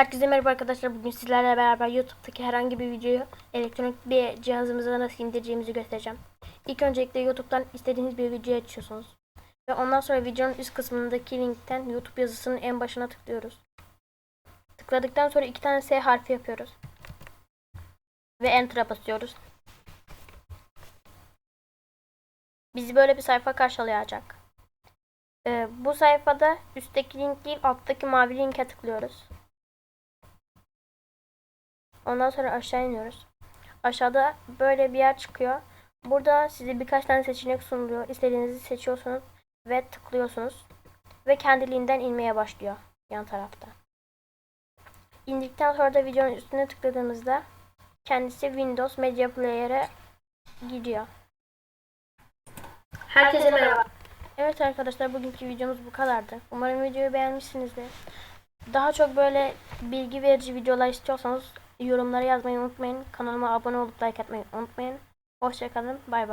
Herkese merhaba arkadaşlar. Bugün sizlerle beraber YouTube'daki herhangi bir videoyu elektronik bir cihazımıza nasıl indireceğimizi göstereceğim. İlk öncelikle YouTube'dan istediğiniz bir videoyu açıyorsunuz. Ve ondan sonra videonun üst kısmındaki linkten YouTube yazısının en başına tıklıyoruz. Tıkladıktan sonra iki tane S harfi yapıyoruz. Ve Enter'a basıyoruz. Bizi böyle bir sayfa karşılayacak. Ee, bu sayfada üstteki link değil alttaki mavi linke tıklıyoruz. Ondan sonra aşağı iniyoruz. Aşağıda böyle bir yer çıkıyor. Burada size birkaç tane seçenek sunuluyor. İstediğinizi seçiyorsunuz ve tıklıyorsunuz. Ve kendiliğinden inmeye başlıyor yan tarafta. İndikten sonra da videonun üstüne tıkladığımızda kendisi Windows Media Player'e gidiyor. Herkese merhaba. Evet arkadaşlar bugünkü videomuz bu kadardı. Umarım videoyu beğenmişsinizdir. Daha çok böyle bilgi verici videolar istiyorsanız yorumlara yazmayı unutmayın. Kanalıma abone olup like atmayı unutmayın. Hoşçakalın. Bay bay.